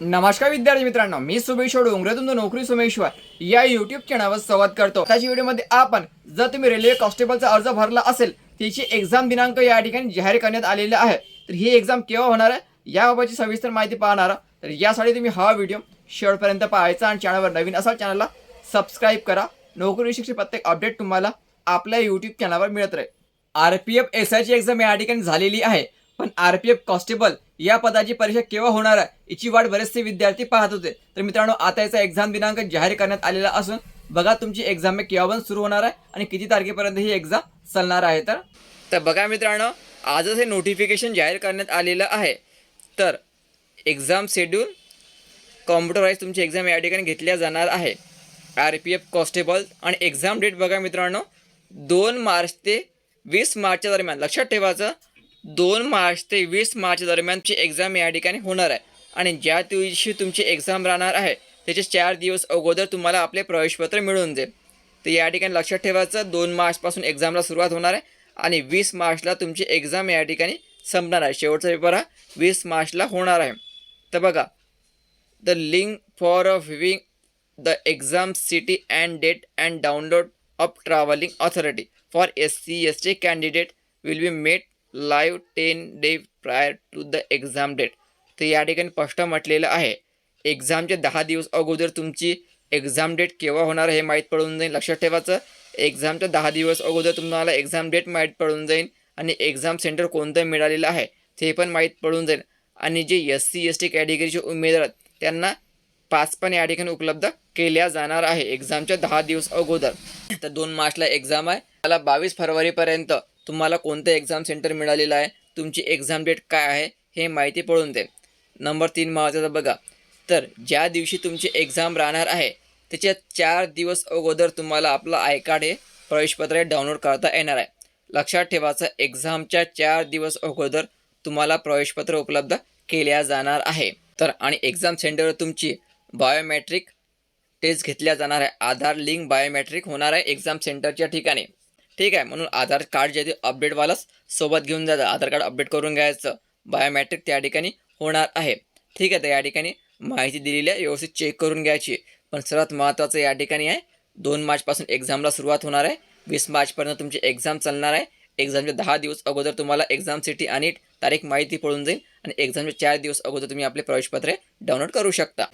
नमस्कार विद्यार्थी मित्रांनो मी सुमेश्वर डोंगरे तुमचं नोकरी सुमेश्वर. या युट्यूब चॅनलवर संवाद करतो. त्याच्या व्हिडिओमध्ये आपण जर तुम्ही रेल्वे कॉन्स्टेबलचा अर्ज भरला असेल त्याची एक्झाम दिनांक या ठिकाणी जाहीर करण्यात आलेला आहे. तर ही एक्झाम केव्हा होणार आहे? याबाबतची सविस्तर माहिती पाहणार तर यासाठी तुम्ही हा व्हिडिओ शेवटपर्यंत पाहायचा आणि चॅनलवर नवीन असाल चॅनलला सबस्क्राईब करा. नोकरी विषयी प्रत्येक अपडेट तुम्हाला आपल्या यूट्यूब चॅनलवर मिळत राहील. आर पी एफ एस आयची एक्झाम या ठिकाणी झालेली आहे. पण आर पी एफ कॉन्स्टेबल या पदाची परीक्षा केव्हा होणार आहे याची वाट बरेचसे विद्यार्थी पाहत होते. तर मित्रांनो आता याचा एक्झाम दिनांक जाहीर करण्यात आलेला असून बघा तुमची एक्झाम केव्हा सुरू होणार आहे आणि किती तारखेपर्यंत ही एक्झाम चालणार आहे तर? तर बघा मित्रांनो आजच हे नोटिफिकेशन जाहीर करण्यात आलेलं आहे. तर एक्झाम शेड्यूल कॉम्प्युटरवाईज तुमची एक्झाम या ठिकाणी घेतल्या जाणार आहे. आर पी एफ कॉन्स्टेबल आणि एक्झाम डेट बघा मित्रांनो दोन मार्च ते वीस मार्चच्या दरम्यान. लक्षात ठेवायचं दोन मार्च ते वीस मार्च दरम्यानची एक्झाम या ठिकाणी होणार आहे. आणि ज्या दिवशी तुमची एक्झाम राहणार आहे त्याचे चार दिवस अगोदर तुम्हाला आपले प्रवेशपत्र मिळून जाईल. तर या ठिकाणी लक्षात ठेवायचं दोन मार्चपासून एक्झामला सुरुवात होणार आहे आणि वीस मार्चला तुमची एक्झाम या ठिकाणी संपणार आहे. शेवटचा पेपर हा वीस मार्चला होणार आहे. तर बघा the link for a viewing the exam city and date and download of travelling authority for S C S T candidate will be made live ten day prior to the exam date तर या ठिकाणी स्पष्ट म्हटलेलं आहे एक्झामचे दहा दिवस अगोदर तुमची एक्झाम डेट केव्हा होणार हे माहीत पडून जाईल. लक्षात ठेवायचं एक्झामच्या दहा दिवस अगोदर तुम्हाला एक्झाम डेट माहीत पडून जाईल आणि एक्झाम सेंटर कोणतं मिळालेलं आहे ते पण माहीत पडून जाईल. आणि जे एस सी एस टी कॅटेगरीचे उमेदवार आहेत त्यांना पाच पण या ठिकाणी उपलब्ध केल्या जाणार आहे एक्झामच्या दहा दिवस अगोदर. तर दोन मार्चला एक्झाम आहे. त्याला बावीस फरवरीपर्यंत तुम्हाला कोणतं एक्झाम सेंटर मिळालेलं आहे? तुमची एक्झाम डेट काय आहे? हे माहिती पळून दे. नंबर तीन महत्त्वाचा बघा. तर ज्या दिवशी तुमची एक्झाम राहणार आहे त्याच्या चार दिवस अगोदर तुम्हाला आपलं आय कार्ड हे प्रवेशपत्र डाउनलोड करता येणार आहे. लक्षात ठेवायचं एक्झामच्या चार दिवस अगोदर तुम्हाला प्रवेशपत्र उपलब्ध केल्या जाणार आहे. तर आणि एक्झाम सेंटरवर तुमची बायोमॅट्रिक टेस्ट घेतल्या जाणार आहे. आधार लिंक बायोमॅट्रिक होणार आहे एक्झाम सेंटरच्या ठिकाणी. ठीक आहे. म्हणून आधार कार्ड जे ते अपडेटवालाच सोबत घेऊन जायचं आधार कार्ड अपडेट करून घ्यायचं. बायोमॅट्रिक त्या ठिकाणी होणार आहे. ठीक आहे. तर या ठिकाणी माहिती दिलेली आहे. व्यवस्थित चेक करून घ्यायची. पण सर्वात महत्त्वाचं या ठिकाणी आहे दोन मार्चपासून एक्झामला सुरुवात होणार आहे. वीस मार्चपर्यंत तुमची एक्झाम चालणार आहे. एक्झामच्या दहा दिवस अगोदर तुम्हाला एक्झाम सिटी आणि तारीख माहिती पळून जाईल. आणि एक्झामच्या चार दिवस अगोदर तुम्ही आपले प्रवेशपत्रे डाउनलोड करू शकता.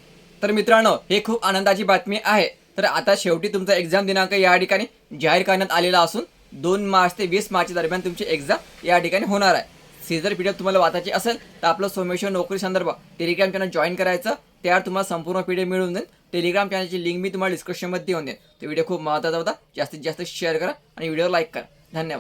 तर मित्रांनो हे खूप आनंदाची बातमी आहे. तर आता शेवटी तुमचा एक्झाम दिनांक या ठिकाणी जाहीर करण्यात आलेला असून दोन मार्च ते वीस मार्च दरम्यान तुमची एक्झाम या ठिकाणी होणार आहे. सीझर पी डी एफ तुम्हाला वाचायची असेल तर आपलं सोमेश्वर नोकरी संदर्भ टेलिग्राम चॅनल जॉईन करायचं त्यावर तुम्हाला संपूर्ण पी डी एफ मिळून जाईल. टेलिग्राम चॅनलची लिंक मी तुम्हाला डिस्क्रिप्शनमध्ये देऊन देईन. तो व्हिडिओ खूप महत्त्वाचा होता. जास्तीत जास्त शेअर करा आणि व्हिडिओ लाईक करा. धन्यवाद.